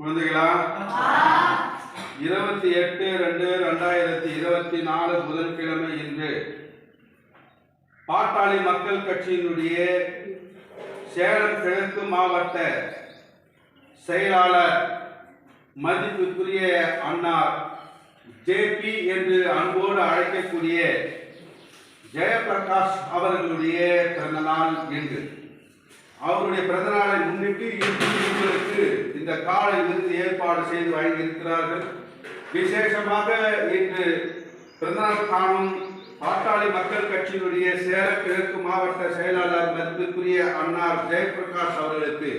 குழந்தைகளா? இருபத்தி எட்டு ரெண்டு ரெண்டாயிரத்தி இருபத்தி நாலு புதன்கிழமை இன்று பாட்டாளி மக்கள் கட்சியினுடைய சேலம் கிழக்கு மாவட்ட செயலாளர் மதிப்புக்குரிய அன்னார் ஜேபி என்று அன்போடு அழைக்கக்கூடிய ஜெயபிரகாஷ் அவர்களுடைய பிறந்தநாள் என்று அவருடைய பிறந்தநாளை முன்னிட்டு இன்று உங்களுக்கு இந்த காலை விருந்து ஏற்பாடு செய்து வழங்கியிருக்கிறார்கள் விசேஷமாக இன்று பிறந்தநாள் காணும் பாட்டாளி மக்கள் கட்சியினுடைய சேலம் கிழக்கு மாவட்ட செயலாளர் மதிப்புக்குரிய அன்னார் ஜெயபிரகாஷ் அவர்களுக்கு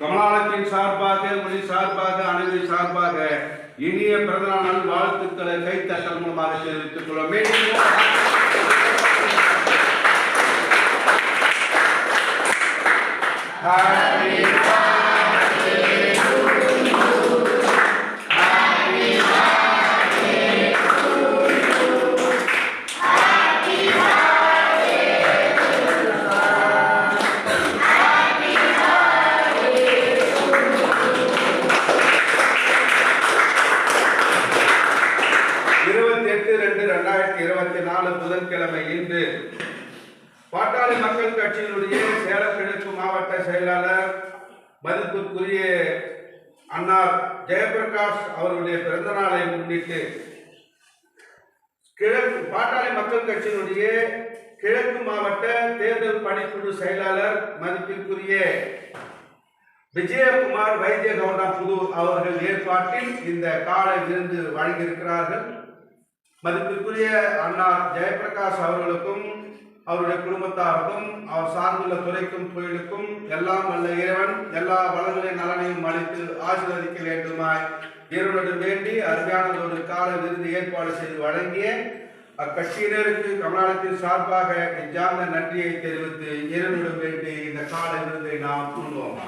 கமலாலத்தின் சார்பாக மொழி சார்பாக அனைவரின் சார்பாக இனிய பிறந்தநாள் வாழ்த்துக்களை கைத்தட்டல் மூலமாக தெரிவித்துக் கொள்ள வேண்டும் எட்டு ரெண்டு ரெண்டாயிரத்தி இருபத்தி நாலு புதன்கிழமை இன்று பாட்டாளி மக்கள் கட்சியினுடைய சேலம் கிழக்கு மாவட்ட செயலாளர் மதிப்புக்குரிய அன்னார் ஜெயபிரகாஷ் அவருடைய பிறந்த நாளை முன்னிட்டு கிழக்கு பாட்டாளி மக்கள் கட்சியினுடைய கிழக்கு மாவட்ட தேர்தல் பணிக்குழு செயலாளர் மதிப்பிற்குரிய விஜயகுமார் வைத்திய கவுண்டா புதூர் அவர்கள் ஏற்பாட்டில் இந்த காலை விருந்து வழங்கியிருக்கிறார்கள். மதிப்பிற்குரிய அண்ணா ஜெயபிரகாஷ் அவர்களுக்கும் அவருடைய குடும்பத்தாருக்கும் அவர் சார்ந்துள்ள துறைக்கும் தொழிலுக்கும் எல்லாம் வல்ல இறைவன் எல்லா வளங்களின் நலனையும் அளித்து ஆசீர்வதிக்க வேண்டுமாய் இறைவனிடம் வேண்டி அருமையானது ஒரு கால விருது ஏற்பாடு செய்து வழங்கிய அக்கட்சியினருக்கு கமலாலயத்தின் சார்பாக நெஞ்சார்ந்த நன்றியை தெரிவித்து இறைவனிடம் வேண்டி இந்த கால விருதை நாம் கூறுவோம்